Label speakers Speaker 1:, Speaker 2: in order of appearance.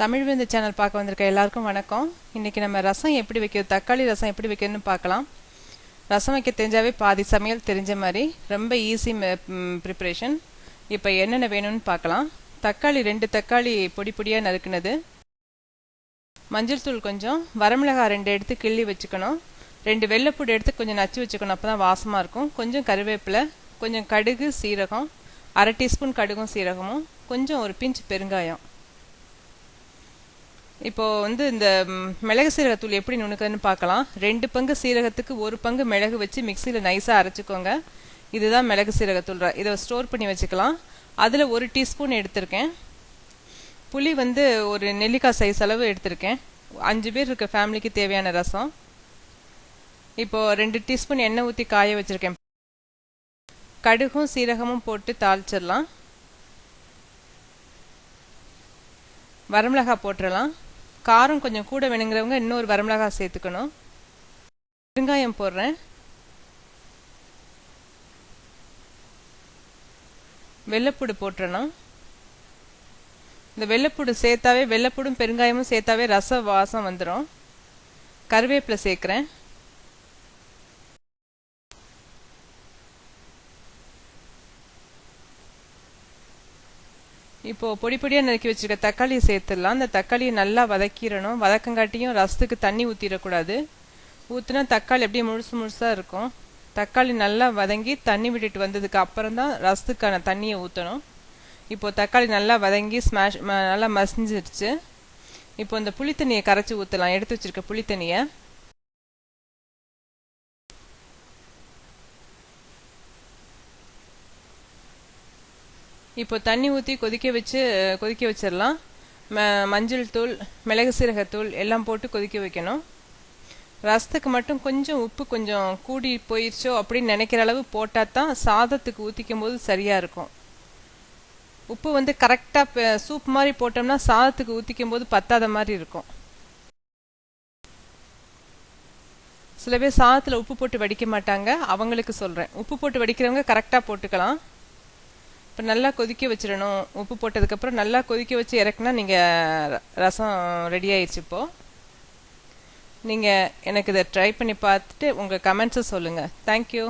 Speaker 1: தமிழ் விருந்து சேனல் பார்க்க வந்திருக்க எல்லாருக்கும் வணக்கம். இன்னைக்கு நம்ம ரசம் எப்படி வைக்கிறது தக்காளி ரசம் எப்படி வைக்கணும்னு பார்க்கலாம். ரசம் வைக்க தெரிஞ்சாவே பாதி சமையல் தெரிஞ்ச மாதிரி ரொம்ப ஈஸி ப்ரிப்பரேஷன் இப்போ என்னென்ன வேணும்னு பார்க்கலாம். தக்காளி ரெண்டு தக்காளி பொடி பொடியாக நறுக்குனது. மஞ்சள் தூள் கொஞ்சம் வரமிளகாய் ரெண்டு எடுத்து கிள்ளி வச்சுக்கணும். ரெண்டு வெள்ளைப்பூடு எடுத்து கொஞ்சம் நச்சு வச்சுக்கணும் அப்போ தான் வாசமாக இருக்கும். கொஞ்சம் கருவேப்பிலை கொஞ்சம் கடுகு சீரகம் அரை டீஸ்பூன் கடுகும் சீரகமும் கொஞ்சம் ஒரு பிஞ்ச் பெருங்காயம். இப்போ வந்து இந்த மிளகு சீரகத்தூள் எப்படி நுணுக்குதுன்னு பார்க்கலாம். ரெண்டு பங்கு சீரகத்துக்கு ஒரு பங்கு மிளகு வச்சு மிக்சியில் நைஸாக அரைச்சிக்கோங்க. இதுதான் மிளகு சீரகத்தூள். இதை ஸ்டோர் பண்ணி வச்சுக்கலாம். அதில் ஒரு டீஸ்பூன் எடுத்திருக்கேன். புளி வந்து ஒரு நெல்லிக்காய் சைஸ் அளவு எடுத்திருக்கேன். அஞ்சு பேர் இருக்க ஃபேமிலிக்கு தேவையான ரசம். இப்போ ரெண்டு டீஸ்பூன் எண்ணெய் ஊற்றி காய வச்சுருக்கேன். கடுகும் சீரகமும் போட்டு தாளிச்சிடலாம். வரமிளகாய் போட்டுடலாம் காரம் கொஞ்சம் கூட வேணுங்கிறவங்க இன்னொரு வரமிளகாய் சேர்த்துக்கணும். பெருங்காயம் போடுறேன். வெள்ளைப்பூடு போட்டுறணும். இந்த வெள்ளைப்பூடு சேர்த்தாவே வெள்ளைப்பூடும் பெருங்காயமும் சேர்த்தாவே ரச வாசம் வந்துடும் கருவேப்பிலை சேர்க்குறேன். இப்போ பொடி பொடியாக நறுக்கி வச்சிருக்க தக்காளியை சேர்த்துடலாம். அந்த தக்காளியை நல்லா வதக்கிடணும். வதக்கங்காட்டியும் ரசத்துக்கு தண்ணி ஊற்றிடக்கூடாது ஊற்றுனா தக்காளி அப்படியே முழுசு முழுசாக இருக்கும். தக்காளி நல்லா வதங்கி தண்ணி விட்டுட்டு வந்ததுக்கு அப்புறம் தான் ரசத்துக்கான தண்ணியை ஊற்றணும் இப்போ தக்காளி நல்லா வதங்கி ஸ்மாஷ் ம- நல்லா மசிஞ்சிருச்சு. இப்போ இந்த புளி தண்ணியை கரைச்சி ஊற்றலாம் எடுத்து வச்சிருக்க புளித்தண்ணியை. இப்போ தண்ணி ஊற்றி கொதிக்க வச்சு கொதிக்க வச்சிடலாம். ம மஞ்சள் தூள் மிளகு சீரகத்தூள் எல்லாம் போட்டு கொதிக்க வைக்கணும். ரசத்துக்கு மட்டும் கொஞ்சம் உப்பு கொஞ்சம் கூடி போயிடுச்சோ அப்படின்னு நினைக்கிற அளவு போட்டால் தான் சாதத்துக்கு ஊற்றிக்கும் போது சரியாக இருக்கும். உப்பு வந்து கரெக்டாக சூப் மாதிரி போட்டோம்னா சாதத்துக்கு ஊற்றிக்கும் போது பத்தாத மாதிரி இருக்கும். சில பேர் சாதத்தில் உப்பு போட்டு வடிக்க மாட்டாங்க. அவங்களுக்கு சொல்கிறேன் உப்பு போட்டு வடிக்கிறவங்க கரெக்டாக போட்டுக்கலாம். இப்போ நல்லா கொதிக்க வச்சிடணும். உப்பு போட்டதுக்கப்புறம் நல்லா கொதிக்க வச்சு இறக்குனா நீங்கள் ரசம் ரெடி ஆயிடுச்சு இப்போது நீங்கள் எனக்கு இதை ட்ரை பண்ணி பார்த்துட்டு உங்கள் கமெண்ட்ஸை சொல்லுங்கள் தேங்க்யூ